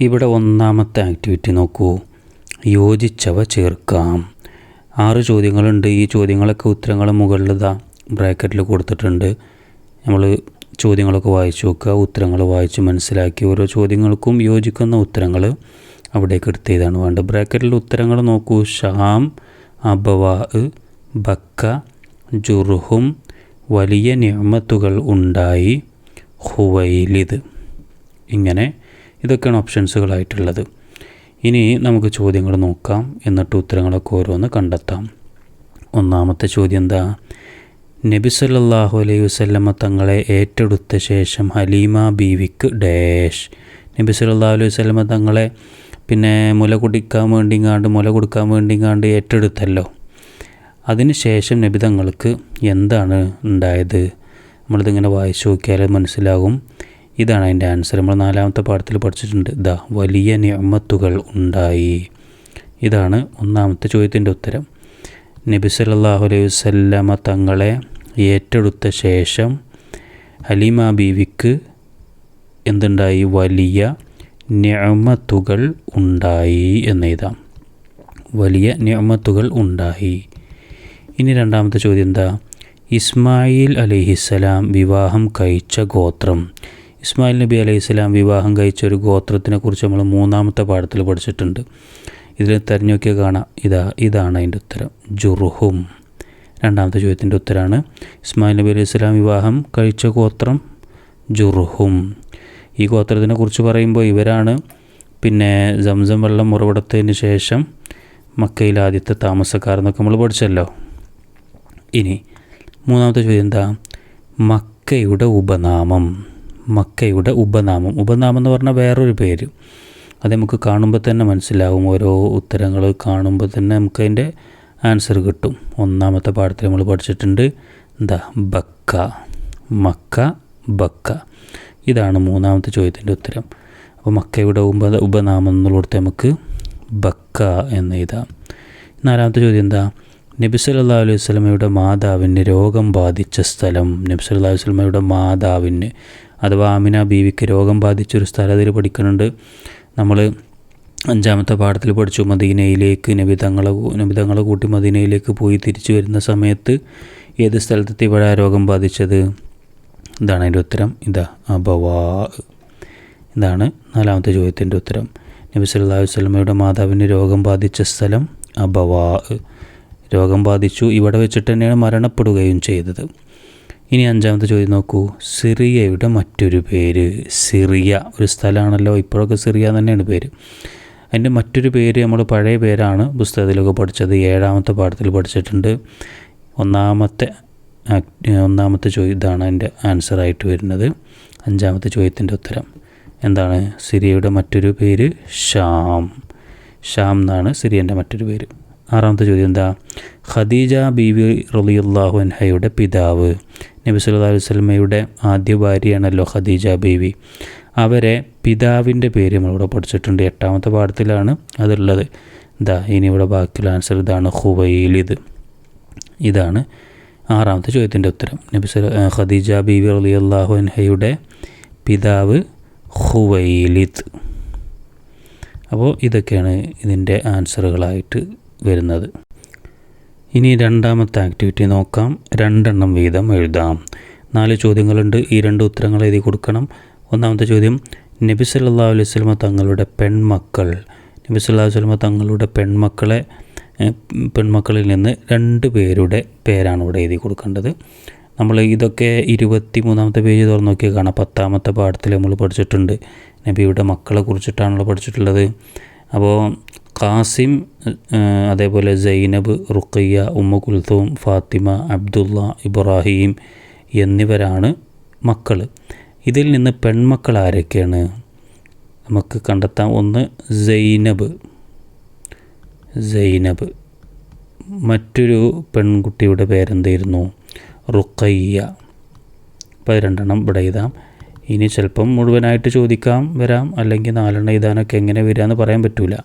ഇവിടെ ഒന്നാമത്തെ ആക്ടിവിറ്റി നോക്കൂ. യോജിച്ചവ ചേർക്കാം. ആറ് ചോദ്യങ്ങളുണ്ട്. ഈ ചോദ്യങ്ങളൊക്കെ ഉത്തരങ്ങൾ മുകളിൽ ഇതാ ബ്രാക്കറ്റിൽ കൊടുത്തിട്ടുണ്ട്. നമ്മൾ ചോദ്യങ്ങളൊക്കെ വായിച്ചു നോക്കുക. ഉത്തരങ്ങൾ വായിച്ച് മനസ്സിലാക്കി ഓരോ ചോദ്യങ്ങൾക്കും യോജിക്കുന്ന ഉത്തരങ്ങൾ അവിടേക്ക് എടുത്ത് ചെയ്താണ് വേണ്ടത്. ബ്രാക്കറ്റിൽ ഉത്തരങ്ങൾ നോക്കൂ. ഷാം അബവാ ബക്ക ജുർഹും വലിയ നിയമത്തുകൾ ഉണ്ടായി. ഹുവൈലിദ്. ഇങ്ങനെ ഇതൊക്കെയാണ് ഓപ്ഷൻസുകളായിട്ടുള്ളത് ഇനി നമുക്ക് ചോദ്യങ്ങൾ നോക്കാം. എന്നിട്ട് ഉത്തരങ്ങളൊക്കെ ഓരോന്ന് കണ്ടെത്താം. ഒന്നാമത്തെ ചോദ്യം എന്താ? നബി സല്ലാഹു അലൈഹി വസല്ലമ തങ്ങളെ ഏറ്റെടുത്ത ശേഷം ഹലീമ ബീവിക്ക് ഡാഷ്. നബി സല്ലല്ലാഹു അലൈഹി വസല്ലമ തങ്ങളെ പിന്നെ മുല കുടിക്കാൻ വേണ്ടിങ്ങാണ്ട് മുല കൊടുക്കാൻ വേണ്ടിങ്ങാണ്ട് ഏറ്റെടുത്തല്ലോ. അതിന് ശേഷം നബി തങ്ങൾക്ക് എന്താണ് ഉണ്ടായത്? നമ്മളിതിങ്ങനെ വായിച്ചു നോക്കിയാൽ മനസ്സിലാകും ഇതാണ് അതിന്റെ ആൻസർ നമ്മൾ നാലാമത്തെ പാഠത്തിൽ പഠിച്ചിട്ടുണ്ട്. ദ വലിയ നിയമത്തുകൾ ഉണ്ടായി. ഇതാണ് ഒന്നാമത്തെ ചോദ്യത്തിന്റെ ഉത്തരം. നബി സല്ലല്ലാഹു അലൈഹി വസല്ലമ തങ്ങളെ ഏറ്റെടുത്ത ശേഷം ഹലീമ ബീവിക്ക് എന്തുണ്ടായി? വലിയ നിയമത്തുകൾ ഉണ്ടായി എന്നെഴുതാം വലിയ നിയമത്തുകൾ ഉണ്ടായി. ഇനി രണ്ടാമത്തെ ചോദ്യം എന്താ? ഇസ്മായിൽ അലിഹിസ്സലാം വിവാഹം കഴിച്ച ഗോത്രം ഇസ്മായിൽ നബി അലൈഹി സ്വലാം വിവാഹം കഴിച്ച ഒരു ഗോത്രത്തിനെ കുറിച്ച് നമ്മൾ മൂന്നാമത്തെ പാഠത്തിൽ പഠിച്ചിട്ടുണ്ട്. ഇതിൽ തെരഞ്ഞു നോക്കിയാൽ കാണാം. ഇതാ ഇതാണ് അതിന്റെ ഉത്തരം. ജുറുഹും. രണ്ടാമത്തെ ചോദ്യത്തിന്റെ ഉത്തരമാണ് ഇസ്മായിൽ നബി അലൈഹി സ്വലാം വിവാഹം കഴിച്ച ഗോത്രം ജുറുഹും. ഈ ഗോത്രത്തിനെ കുറിച്ച് പറയുമ്പോൾ ഇവരാണ് പിന്നെ സംസം വെള്ളം ഉറവിടത്തതിന് ശേഷം മക്കയിൽ ആദ്യത്തെ താമസക്കാർ എന്നൊക്കെ നമ്മൾ പഠിച്ചല്ലോ. ഇനി മൂന്നാമത്തെ ചോദ്യം എന്താ? മക്കയുടെ ഉപനാമം. മക്കയുടെ ഉപനാമം. ഉപനാമം എന്ന് പറഞ്ഞാൽ വേറൊരു പേര്. അത് നമുക്ക് കാണുമ്പോൾ തന്നെ മനസ്സിലാവും. ഓരോ ഉത്തരങ്ങൾ കാണുമ്പോൾ തന്നെ നമുക്ക് അതിന്റെ ആൻസർ കിട്ടും. ഒന്നാമത്തെ പാഠത്തിൽ നമ്മൾ പഠിച്ചിട്ടുണ്ട്. എന്താ ബക്ക. മക്ക ബക്ക. ഇതാണ് മൂന്നാമത്തെ ചോദ്യത്തിന്റെ ഉത്തരം. അപ്പോൾ മക്കയുടെ ഉപ ഉപനാമം എന്നുള്ളിടത്ത് നമുക്ക് ബക്ക എന്ന് എഴുതാം. നാലാമത്തെ ചോദ്യം എന്താ? നബി സല്ലല്ലാഹു അലൈഹി സ്വലമയുടെ മാതാവിന് രോഗം ബാധിച്ച സ്ഥലം നബി സല്ലല്ലാഹു അലൈഹി വസല്ലമയുടെ മാതാവിന് അഥവാ ആമിന ബീവിക്ക് രോഗം ബാധിച്ചൊരു സ്ഥലം അതിൽ പഠിക്കുന്നുണ്ട്. നമ്മൾ അഞ്ചാമത്തെ പാഠത്തിൽ പഠിച്ചു. മദീനയിലേക്ക് നബിതങ്ങളെ നബിതങ്ങളെ കൂട്ടി മദീനയിലേക്ക് പോയി തിരിച്ചു വരുന്ന സമയത്ത് ഏത് സ്ഥലത്തെത്തി ഇവിടെ രോഗം ബാധിച്ചത്? ഇതാണ് അതിന്റെ ഉത്തരം. ഇതാ അബവാ. ഇതാണ് നാലാമത്തെ ചോദ്യത്തിന്റെ ഉത്തരം. നബി സല്ലല്ലാഹു അലൈഹി വസല്ലമയുടെ മാതാവിന് രോഗം ബാധിച്ച സ്ഥലം അബവാ. രോഗം ബാധിച്ചു. ഇവിടെ വെച്ചിട്ട് തന്നെയാണ് മരണപ്പെടുകയും ചെയ്തത്. ഇനി അഞ്ചാമത്തെ ചോദ്യം നോക്കൂ. സിറിയയുടെ മറ്റൊരു പേര്. സിറിയ. ഒരു സ്ഥലമാണല്ലോ. ഇപ്പോഴൊക്കെ സിറിയ തന്നെയാണ് പേര്. അതിന്റെ മറ്റൊരു പേര് നമ്മൾ പഴയ പേരാണ് പുസ്തകത്തിലൊക്കെ പഠിച്ചത്. ഏഴാമത്തെ പാഠത്തിൽ പഠിച്ചിട്ടുണ്ട്. ഒന്നാമത്തെ ഒന്നാമത്തെ ചോദ്യം ഇതാണ് ആൻസറായിട്ട് വരുന്നത്. അഞ്ചാമത്തെ ചോദ്യത്തിന്റെ ഉത്തരം. എന്താണ്? സിറിയയുടെ മറ്റൊരു പേര് ഷാം. ഷാം എന്നാണ് സിറിയന്റെ മറ്റൊരു പേര്. ആറാമത്തെ ചോദ്യം എന്താ? ഖദീജ ബിവി റളിയല്ലാഹു അൻഹയുടെ പിതാവ്. നബി സല്ലാ അലൈഹി വസല്ലമയുടെ ആദ്യ ഭാര്യയാണല്ലോ ഖദീജ ബീവി. അവരെ പിതാവിന്റെ പേര് നമ്മളിവിടെ പഠിച്ചിട്ടുണ്ട്. എട്ടാമത്തെ പാഠത്തിലാണ് അതുള്ളത്. ഇതാ ഇനി ഇവിടെ ബാക്കിയുള്ള ആൻസർ ഇതാണ് ഹുവൈലിദ് ഇതാണ് ആറാമത്തെ ചോദ്യത്തിന്റെ ഉത്തരം. നബി സല ഖദീജ റലി അള്ളാഹു അൻഹയുടെ പിതാവ് ഹുവൈലിദ് അപ്പോൾ ഇതൊക്കെയാണ് ഇതിന്റെ ആൻസറുകളായിട്ട് വരുന്നത്. ഇനി രണ്ടാമത്തെ ആക്ടിവിറ്റി നോക്കാം. രണ്ടെണ്ണം വീതം എഴുതാം. നാല് ചോദ്യങ്ങളുണ്ട്. ഈ രണ്ട് ഉത്തരങ്ങൾ എഴുതി കൊടുക്കണം. ഒന്നാമത്തെ ചോദ്യം നബി സല്ലാ അലൈഹി വസല്ലമ തങ്ങളുടെ പെൺമക്കൾ നബി സല്ലാ അലൈഹി വസല്ലമ തങ്ങളുടെ പെൺമക്കളെ പെൺമക്കളിൽ നിന്ന് രണ്ട് പേരുടെ പേരാണ് ഇവിടെ എഴുതി കൊടുക്കേണ്ടത്. നമ്മൾ ഇതൊക്കെ ഇരുപത്തി മൂന്നാമത്തെ പേജ് തുറന്നു നോക്കിയാൽ കാണാം. പത്താമത്തെ പാഠത്തിൽ നമ്മൾ പഠിച്ചിട്ടുണ്ട്. നബിയുടെ മക്കളെ കുറിച്ചിട്ടാണല്ലോ പഠിച്ചിട്ടുള്ളത്. അപ്പോൾ ഖാസിം അതേപോലെ സൈനബ് റുഖയ്യ ഉമ്മ കുൽത്തൂം ഫാത്തിമ അബ്ദുള്ള ഇബ്രാഹിം എന്നിവരാണ് മക്കൾ ഇതിൽ നിന്ന് പെൺമക്കൾ ആരൊക്കെയാണ്? നമുക്ക് കണ്ടെത്താം. ഒന്ന് സൈനബ്. സൈനബ്. മറ്റൊരു പെൺകുട്ടിയുടെ പേരെന്തായിരുന്നു? റുക്കയ്യ അപ്പോൾ അത് രണ്ടെണ്ണം ഇവിടെ എഴുതാം. ഇനി ചിലപ്പം മുഴുവനായിട്ട് ചോദിക്കാം വരാം. അല്ലെങ്കിൽ നാലെണ്ണം എഴുതാനൊക്കെ എങ്ങനെ വരിക എന്ന് പറയാൻ പറ്റില്ല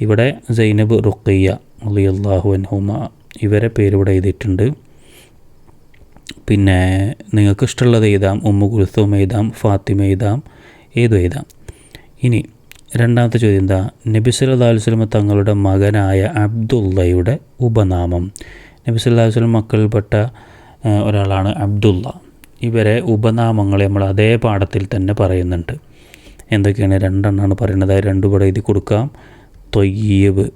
ഇവിടെ സൈനബ് റുക്കയ്യ അലിയല്ലാഹു അൻഹുമ ഇവരെ പേരിവിടെ എഴുതിയിട്ടുണ്ട്. പിന്നെ നിങ്ങൾക്ക് ഇഷ്ടമുള്ളത് എഴുതാം. ഉമ്മു കുൽസൂം എഴുതാം. ഫാത്തിമ എഴുതാം. ഏതു എഴുതാം. ഇനി രണ്ടാമത്തെ ചോദ്യം എന്താ? നബി സല്ലാ വസ്ലമ തങ്ങളുടെ മകനായ അബ്ദുള്ളയുടെ ഉപനാമം. നബി സല്ലാ വസ്ലം മക്കളിൽപ്പെട്ട ഒരാളാണ് അബ്ദുള്ള. ഇവരെ ഉപനാമങ്ങൾ നമ്മൾ അതേ പാഠത്തിൽ തന്നെ പറയുന്നുണ്ട്. എന്തൊക്കെയാണ്? രണ്ടെണ്ണമാണ് പറയുന്നത്. രണ്ടു പടം എഴുതി കൊടുക്കാം. തൊയ്യബ്.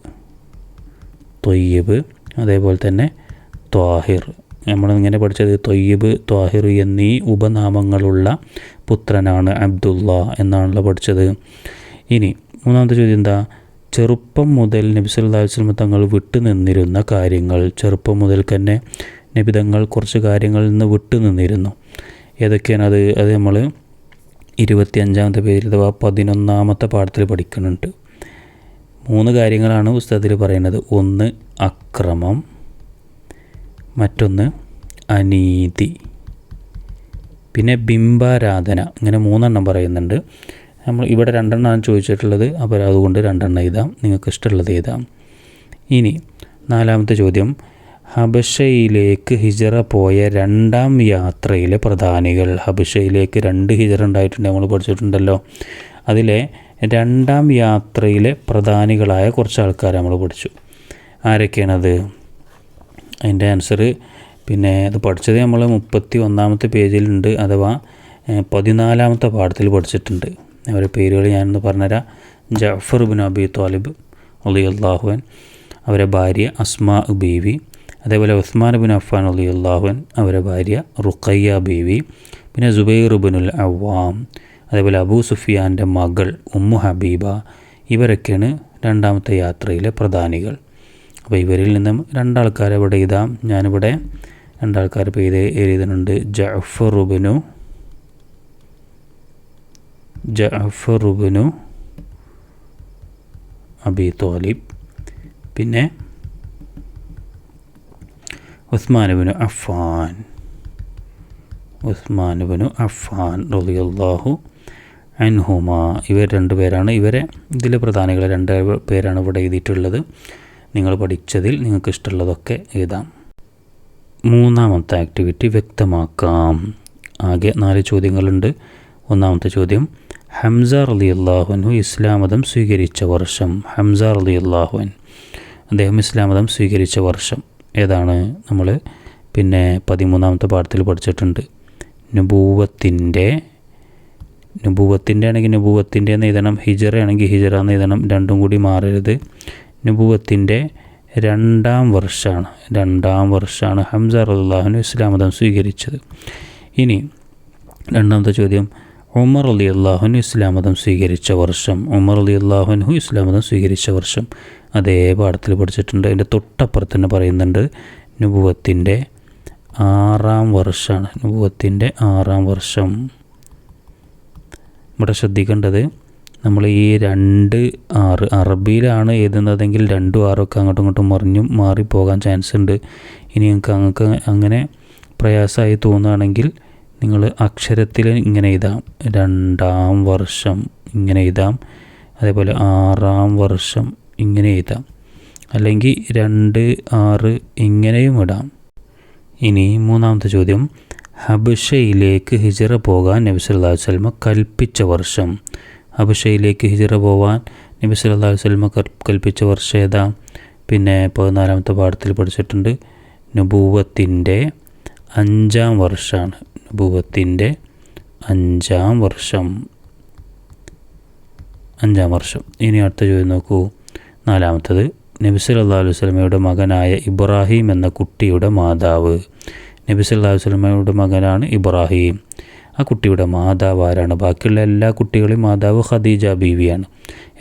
തൊയ്യബ് അതേപോലെ തന്നെ ത്വാഹിർ. നമ്മളിങ്ങനെ പഠിച്ചത് തൊയ്യബ് ത്വാഹിർ എന്നീ ഉപനാമങ്ങളുള്ള പുത്രനാണ് അബ്ദുള്ള എന്നാണല്ലോ പഠിച്ചത്. ഇനി മൂന്നാമത്തെ ചോദ്യം എന്താ? ചെറുപ്പം മുതൽ നബി അലൈഹി തങ്ങൾ വിട്ടുനിന്നിരുന്ന കാര്യങ്ങൾ. ചെറുപ്പം മുതൽ തന്നെ നബിതങ്ങൾ കുറച്ച് കാര്യങ്ങളിൽ നിന്ന് വിട്ടുനിന്നിരുന്നു ഏതൊക്കെയാണ് അത്? അത് നമ്മൾ ഇരുപത്തി അഞ്ചാമത്തെ പേരിൽ അഥവാ പതിനൊന്നാമത്തെ പാഠത്തിൽ പഠിക്കുന്നുണ്ട്. മൂന്ന് കാര്യങ്ങളാണ് പുസ്തകത്തിൽ പറയുന്നത്. ഒന്ന് അക്രമം. മറ്റൊന്ന് അനീതി. പിന്നെ ബിംബാരാധന. ഇങ്ങനെ മൂന്നെണ്ണം പറയുന്നുണ്ട്. നമ്മൾ ഇവിടെ രണ്ടെണ്ണമാണ് ചോദിച്ചിട്ടുള്ളത്. അപ്പോൾ അതുകൊണ്ട് രണ്ടെണ്ണം എഴുതാം. നിങ്ങൾക്ക് ഇഷ്ടമുള്ളത് എഴുതാം. ഇനി നാലാമത്തെ ചോദ്യം. ഹബഷയിലേക്ക് ഹിജറ പോയ രണ്ടാം യാത്രയിലെ പ്രധാനികൾ. ഹബഷയിലേക്ക് രണ്ട് ഹിജറ ഉണ്ടായിട്ടുണ്ട് നമ്മൾ പഠിച്ചിട്ടുണ്ടല്ലോ. അതിലെ രണ്ടാം യാത്രയിലെ പ്രധാനികളായ കുറച്ച് ആൾക്കാരെ നമ്മൾ പഠിച്ചു. ആരൊക്കെയാണത്? അതിന്റെ ആൻസർ പിന്നെ അത് പഠിച്ചത് നമ്മൾ മുപ്പത്തി ഒന്നാമത്തെ പേജിലുണ്ട് അഥവാ പതിനാലാമത്തെ പാഠത്തിൽ പഠിച്ചിട്ടുണ്ട്. അവരുടെ പേരുകൾ ഞാനൊന്ന് പറഞ്ഞുതരാം. ജഫർ ബിൻ അബി താലിബ് അലി അള്ളാഹുവൻ അവരെ ഭാര്യ അസ്മാ ബീവി. അതേപോലെ ഉസ്മാൻ ബിൻ അഫ്ഫാൻ അലി അള്ളാഹുവൻ അവരെ ഭാര്യ റുഖയ്യ ബീവി. പിന്നെ ജുബൈർ ബിനുൽ അവാം അതേപോലെ അബൂ സുഫിയാന്റെ മകൾ ഉമ്മു ഹബീബ ഇവരൊക്കെയാണ് രണ്ടാമത്തെ യാത്രയിലെ പ്രധാനികൾ. അപ്പോൾ ഇവരിൽ നിന്നും രണ്ടാൾക്കാരെ ഇവിടെ എഴുതാം ഞാനിവിടെ രണ്ടാൾക്കാർ പേര് എഴുതുന്നുണ്ട് ജഫറുബിനു ജഫറുബിനു അബി തോലിബ്. പിന്നെ ഉസ്മാനുബിനു അഫാൻ ഉസ്മാനുബിനു അഫാൻ റളിയല്ലാഹു അൻഹുമ ഇവർ രണ്ട് പേരാണ്. ഇവരെ ഇതിലെ പ്രധാനികൾ രണ്ട് പേരാണ് ഇവിടെ എഴുതിയിട്ടുള്ളത്. നിങ്ങൾ പഠിച്ചതിൽ നിങ്ങൾക്ക് ഇഷ്ടമുള്ളതൊക്കെ എഴുതാം. മൂന്നാമത്തെ ആക്ടിവിറ്റി വ്യക്തമാക്കാം. ആകെ നാല് ചോദ്യങ്ങളുണ്ട്. ഒന്നാമത്തെ ചോദ്യം ഹംസ അലി അള്ളാഹുനു ഇസ്ലാം മതം സ്വീകരിച്ച വർഷം. ഹംസ അലി അള്ളാഹുൻ അദ്ദേഹം ഇസ്ലാം മതം സ്വീകരിച്ച വർഷം. ഏതാണ്? നമ്മൾ പിന്നെ പതിമൂന്നാമത്തെ പാഠത്തിൽ പഠിച്ചിട്ടുണ്ട്. നുബൂവത്തിന്റെ നുബൂവത്തിന്റെ ആണെങ്കിൽ നുബൂവത്തിന്റെ എന്ന് എഴുതണം ഹിജറ ആണെങ്കിൽ ഹിജറ എന്ന് എഴുതണം രണ്ടും കൂടി മാറരുത്. നുബൂവത്തിന്റെ രണ്ടാം വർഷമാണ് രണ്ടാം വർഷമാണ് ഹംസ അള്ളാഹുനു ഇസ്ലാം മതം സ്വീകരിച്ചത്. ഇനി രണ്ടാമത്തെ ചോദ്യം ഉമർ അലി അള്ളാഹുനു ഇസ്ലാം മതം സ്വീകരിച്ച വർഷം ഉമർ അലി അള്ളാഹുനു ഇസ്ലാം മതം സ്വീകരിച്ച വർഷം. അതേ പാഠത്തിൽ പഠിച്ചിട്ടുണ്ട്. അതിന്റെ തൊട്ടപ്പുറത്ത് തന്നെ പറയുന്നുണ്ട് നുബുവത്തിന്റെ ആറാം വർഷമാണ് നുബുവത്തിന്റെ ആറാം വർഷം. ഇവിടെ ശ്രദ്ധിക്കേണ്ടത് നമ്മൾ ഈ രണ്ട് ആറ് അറബിയിലാണ് എഴുതുന്നതെങ്കിൽ രണ്ടും ആറൊക്കെ അങ്ങോട്ടും ഇങ്ങോട്ടും മറിഞ്ഞും മാറിപ്പോകാൻ ചാൻസ് ഉണ്ട് ഇനി നിങ്ങൾക്ക് അങ്ങക്ക് അങ്ങനെ പ്രയാസമായി തോന്നുകയാണെങ്കിൽ നിങ്ങൾ അക്ഷരത്തിൽ ഇങ്ങനെ എഴുതാം. രണ്ടാം വർഷം ഇങ്ങനെ എഴുതാം. അതേപോലെ ആറാം വർഷം ഇങ്ങനെ എഴുതാം. അല്ലെങ്കിൽ രണ്ട് ആറ് ഇങ്ങനെയും ഇടാം. ഇനി മൂന്നാമത്തെ ചോദ്യം. ഹബഷയിലേക്ക് ഹിജറ പോകാൻ നബി സല്ലല്ലാഹു അലൈഹി കൽപ്പിച്ച വർഷം. ഹബിഷയിലേക്ക് ഹിജറ പോവാൻ നബി സല്ലല്ലാഹു അലൈഹി കൽപ്പിച്ച വർഷം ഏതാ? പിന്നെ പതിനാലാമത്തെ പാഠത്തിൽ പഠിച്ചിട്ടുണ്ട്. നുബൂവത്തിന്റെ അഞ്ചാം വർഷമാണ് നുബൂവത്തിന്റെ അഞ്ചാം വർഷം. അഞ്ചാം വർഷം. ഇനി അടുത്ത ചോദ്യം നോക്കൂ. നാലാമത്തത് നബി സല്ലല്ലാഹു അലൈഹി മകനായ ഇബ്രാഹിം എന്ന കുട്ടിയുടെ മാതാവ്. നബി സല്ലല്ലാഹു വസ്ലമയുടെ മകനാണ് ഇബ്രാഹിം. ആ കുട്ടിയുടെ മാതാവ് ആരാണ്? ബാക്കിയുള്ള എല്ലാ കുട്ടികളെയും മാതാവ് ഖദീജ ബീവിയാണ്.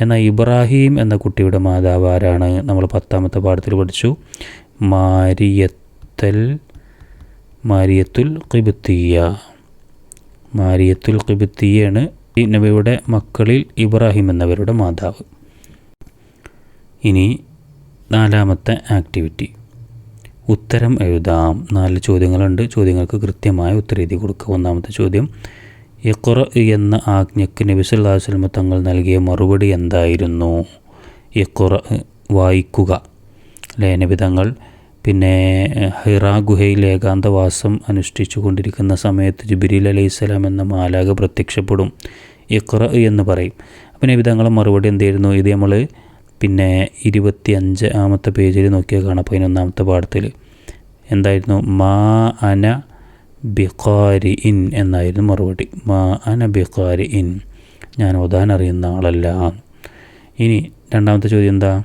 എന്നാൽ ഇബ്രാഹിം എന്ന കുട്ടിയുടെ മാതാവ് ആരാണ്? നമ്മൾ പത്താമത്തെ പാഠത്തിൽ പഠിച്ചു. മാരിയത്തൽ മാരിയത്തുൽ ഖിബത്തിയ മാരിയത്തുൽ ഖിബത്തിയാണ് ഈ നബിയുടെ മക്കളിൽ ഇബ്രാഹിം എന്നവരുടെ മാതാവ്. ഇനി നാലാമത്തെ ആക്ടിവിറ്റി. ഉത്തരം എഴുതാം. നാല് ചോദ്യങ്ങളുണ്ട്. ചോദ്യങ്ങൾക്ക് കൃത്യമായ ഉത്തരം എഴുതി കൊടുക്കുക. ഒന്നാമത്തെ ചോദ്യം ഇഖ്റ എന്ന ആജ്ഞയ്ക്ക് നബി അലൈഹി തങ്ങൾ നൽകിയ മറുപടി എന്തായിരുന്നു? ഇഖ്റ വായിക്കുക. അല്ലേ നബി തങ്ങൾ പിന്നെ ഹിറ ഗുഹയിൽ ഏകാന്തവാസം അനുഷ്ഠിച്ചു കൊണ്ടിരിക്കുന്ന സമയത്ത് ജിബിരിൽ അലൈഹിസ്സലാം എന്ന മാലാഖ പ്രത്യക്ഷപ്പെടും. ഇഖ്റ എന്ന് പറയും. അപ്പം നബി മറുപടി എന്തായിരുന്നു ഇത് നമ്മൾ പിന്നെ ഇരുപത്തി അഞ്ച് ആമത്തെ പേജിൽ നോക്കിയാൽ കാണാം പതിനൊന്നാമത്തെ പാഠത്തിൽ എന്തായിരുന്നു? മാ അന ബിഖാരി ഇൻ എന്നായിരുന്നു മറുപടി. മാ അന ബിഖാരി ഇൻ ഞാൻ ഓതാൻ അറിയുന്ന ആളല്ല. ഇനി രണ്ടാമത്തെ ചോദ്യം എന്താ?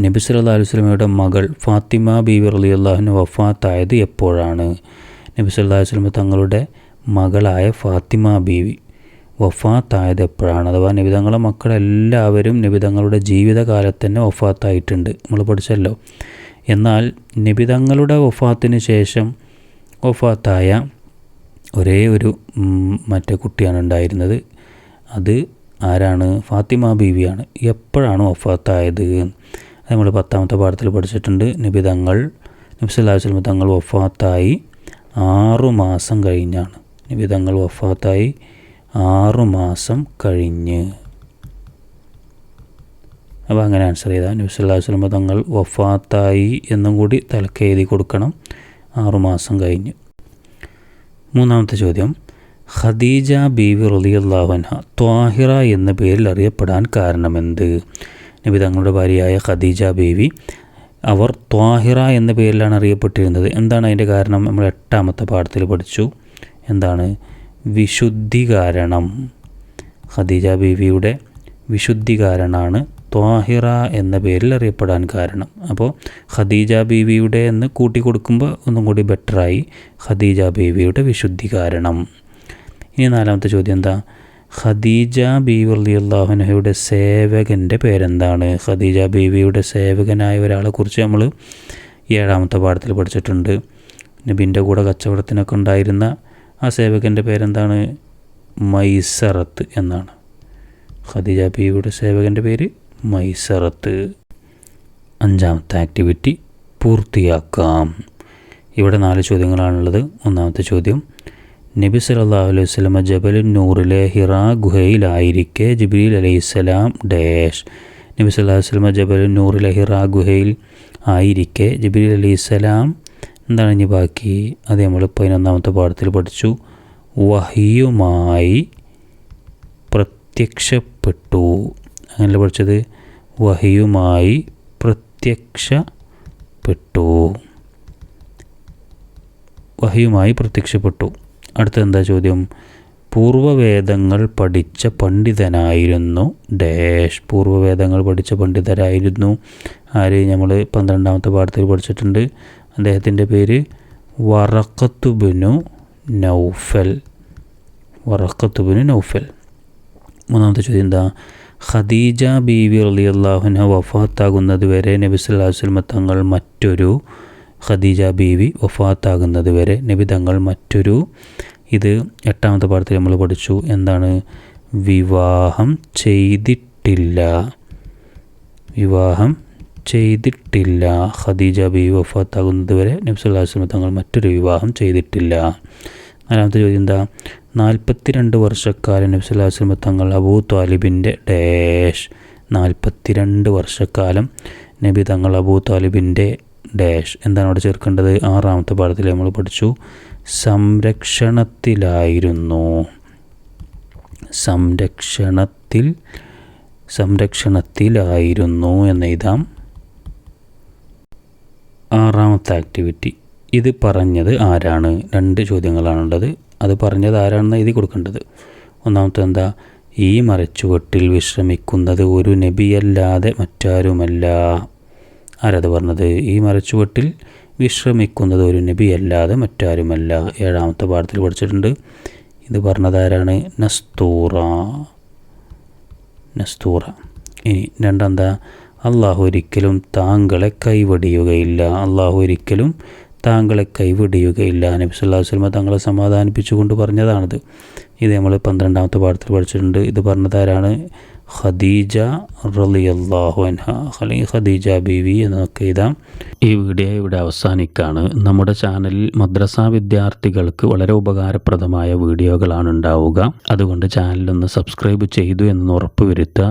നബി സല്ലാ അലൈഹി വസല്ലമയുടെ മകൾ ഫാത്തിമ ബീവി അള്ളാഹുന് വഫാത്തായത് എപ്പോഴാണ്? നബി സല്ലാ അലൈഹി വസല്ലമ തങ്ങളുടെ മകളായ ഫാത്തിമ ബീവി വഫാത്തായത് എപ്പോഴാണ് അഥവാ നിബിതങ്ങളെ മക്കളെല്ലാവരും നിബിതങ്ങളുടെ ജീവിതകാലത്ത് തന്നെ വഫാത്തായിട്ടുണ്ട്. നമ്മൾ പഠിച്ചല്ലോ. എന്നാൽ നിബിതങ്ങളുടെ വഫാത്തിന് ശേഷം വഫാത്തായ ഒരേ ഒരു മറ്റേ കുട്ടിയാണ് ഉണ്ടായിരുന്നത്. അത് ആരാണ്? ഫാത്തിമ ബീവിയാണ്. എപ്പോഴാണ് വഫാത്തായത്? നമ്മൾ പത്താമത്തെ പാഠത്തിൽ പഠിച്ചിട്ടുണ്ട്. നബിതങ്ങൾ നബ്സല്ലാ തങ്ങൾ വഫാത്തായി ആറു മാസം കഴിഞ്ഞാണ്. നിബിതങ്ങൾ വഫാത്തായി ആറു മാസം കഴിഞ്ഞ്. അപ്പോൾ അങ്ങനെ ആൻസർ ചെയ്താൽ നബി സല്ലല്ലാഹു അലൈഹി തങ്ങൾ വഫാത്തായി എന്നും കൂടി തലക്ക് എഴുതി കൊടുക്കണം. ആറുമാസം കഴിഞ്ഞ്. മൂന്നാമത്തെ ചോദ്യം. ഖദീജ ബീവി റളിയല്ലാഹുഅൻഹ ത്വാഹിറ എന്ന പേരിൽ അറിയപ്പെടാൻ കാരണമെന്ത്? നബി തങ്ങളുടെ ഭാര്യയായ ഖദീജ ബീവി അവർ ത്വാഹിറ എന്ന പേരിലാണ് അറിയപ്പെട്ടിരുന്നത്. എന്താണ് അതിന്റെ കാരണം? നമ്മൾ എട്ടാമത്തെ പാഠത്തിൽ പഠിച്ചു. എന്താണ്? വിശുദ്ധി കാരണം ഖദീജ ബീവിയുടെ വിശുദ്ധി കാരണമാണ് ത്വാഹിറ എന്ന പേരിൽ അറിയപ്പെടാൻ കാരണം. അപ്പോൾ ഖദീജ ബീവിയുടെ എന്ന് കൂട്ടി കൊടുക്കുമ്പോൾ ഒന്നും കൂടി ബെറ്ററായി ഖദീജ ബീവിയുടെ വിശുദ്ധി കാരണം ഇനി നാലാമത്തെ ചോദ്യം എന്താ? ഖദീജ ബീവി അള്ളാഹുനഹയുടെ സേവകന്റെ പേരെന്താണ്? ഖദീജ ബീവിയുടെ സേവകനായ ഒരാളെ കുറിച്ച് നമ്മൾ ഏഴാമത്തെ പാഠത്തിൽ പഠിച്ചിട്ടുണ്ട്. നബിന്റെ കൂടെ കച്ചവടത്തിനൊക്കെ ഉണ്ടായിരുന്ന ആ സേവകന്റെ പേരെന്താണ്? മൈസറത്ത് എന്നാണ്. ഖദീജ ബീവിയുടെ സേവകന്റെ പേര് മൈസറത്ത്. അഞ്ചാമത്തെ ആക്ടിവിറ്റി പൂർത്തിയാക്കാം. ഇവിടെ നാല് ചോദ്യങ്ങളാണുള്ളത്. ഒന്നാമത്തെ ചോദ്യം നബി സല്ലല്ലാഹു അലൈഹി വസല്ലമ ജബൽ നൂറിലെ ഹിറ ഗുഹയിലായിരിക്കെ ജിബ്രീൽ അലൈഹിസ്സലാം ഡാഷ്. നബി സല്ലല്ലാഹു അലൈഹി വസല്ലമ ജബൽ നൂറിലെ ഹിറ ഗുഹയിൽ ആയിരിക്കെ ജിബ്രീൽ അലൈഹിസ്സലാം എന്താണ് ഇനി ബാക്കി? അത് നമ്മൾ പതിനൊന്നാമത്തെ പാഠത്തിൽ പഠിച്ചു. വഹിയുമായി പ്രത്യക്ഷപ്പെട്ടു. അങ്ങനെ പഠിച്ചത്? വഹിയുമായി പ്രത്യക്ഷപ്പെട്ടു. വഹിയുമായി പ്രത്യക്ഷപ്പെട്ടു. അടുത്ത എന്താ ചോദ്യം? പൂർവവേദങ്ങൾ പഠിച്ച പണ്ഡിതനായിരുന്നു ഡാഷ്. പൂർവവേദങ്ങൾ പഠിച്ച പണ്ഡിതരായിരുന്നു. ആര്? നമ്മൾ പന്ത്രണ്ടാമത്തെ പാഠത്തിൽ പഠിച്ചിട്ടുണ്ട്. അദ്ദേഹത്തിന്റെ പേര് വറക്കത്തുബിനു നൗഫൽ. വറക്കത്തുബിനു നൗഫൽ. മൂന്നാമത്തെ ചോദ്യം എന്താ? ഖദീജ ബീവി റളിയല്ലാഹുന വഫാത്താകുന്നത് വരെ നബി അലൈഹി തങ്ങൾ മറ്റൊരു ഖദീജ ബീവി വഫാത്താകുന്നത് വരെ നബി തങ്ങൾ മറ്റൊരു ഇത് എട്ടാമത്തെ പാഠത്തിൽ നമ്മൾ പഠിച്ചു. എന്താണ്? വിവാഹം ചെയ്തിട്ടില്ല. വിവാഹം ചെയ്തിട്ടില്ല. ഖദീജ ബി വഫാത്താകുന്നത് വരെ നബി സല്ലല്ലാഹു തങ്ങൾ മറ്റൊരു വിവാഹം ചെയ്തിട്ടില്ല. നാലാമത്തെ ചോദ്യം എന്താ? നാൽപ്പത്തിരണ്ട് വർഷക്കാലം നബി സല്ലല്ലാഹു തങ്ങൾ അബൂ താലിബിന്റെ ഡാഷ്. നാൽപ്പത്തിരണ്ട് വർഷക്കാലം നബി തങ്ങൾ അബൂ താലിബിന്റെ ഡാഷ്. എന്താണ് അവിടെ ചേർക്കേണ്ടത്? ആറാമത്തെ പാഠത്തിൽ നമ്മൾ പഠിച്ചു. സംരക്ഷണത്തിലായിരുന്നു. സംരക്ഷണത്തിൽ സംരക്ഷണത്തിലായിരുന്നു എന്നെഴുതാം ആറാമത്തെ ആക്ടിവിറ്റി. ഇത് പറഞ്ഞത് ആരാണ്? രണ്ട് ചോദ്യങ്ങളാണുള്ളത്. അത് പറഞ്ഞത് ആരാണെന്ന് എഴുതി കൊടുക്കേണ്ടത്? ഒന്നാമത്തെ എന്താ? ഈ മരച്ചുവട്ടിൽ വിശ്രമിക്കുന്നത് ഒരു നബിയല്ലാതെ മറ്റാരുമല്ല. ആരത് പറഞ്ഞത്? ഈ മരച്ചുവട്ടിൽ വിശ്രമിക്കുന്നത് ഒരു നബിയല്ലാതെ മറ്റാരുമല്ല. ഏഴാമത്തെ പാഠത്തിൽ പഠിച്ചിട്ടുണ്ട്. ഇത് പറഞ്ഞത് ആരാണ്? നസ്തൂറ. നസ്തൂറ. ഇനി രണ്ടെന്താ അള്ളാഹു ഒരിക്കലും താങ്കളെ കൈവടിയുകയില്ല. അള്ളാഹു ഒരിക്കലും താങ്കളെ കൈവിടിയുകയില്ല. നബി സല്ലല്ലാഹു അലൈഹി വസല്ലം തങ്ങളെ സമാധാനിപ്പിച്ചുകൊണ്ട് പറഞ്ഞതാണിത്. ഇത് നമ്മൾ പന്ത്രണ്ടാമത്തെ പാഠത്തിൽ പഠിച്ചിട്ടുണ്ട്. ഇത് പറഞ്ഞതാരാണ് ഖദീജ റളിയല്ലാഹു അൻഹ. അല്ലെങ്കിൽ ഖദീജ ബീവി എന്നൊക്കെ ഇതാ ഈ വീഡിയോ ഇവിടെ അവസാനിക്കുകയാണ് നമ്മുടെ ചാനലിൽ മദ്രസ വിദ്യാർത്ഥികൾക്ക് വളരെ ഉപകാരപ്രദമായ വീഡിയോകളാണ് ഉണ്ടാവുക. അതുകൊണ്ട് ചാനലൊന്ന് സബ്സ്ക്രൈബ് ചെയ്തു എന്ന് ഉറപ്പുവരുത്തുക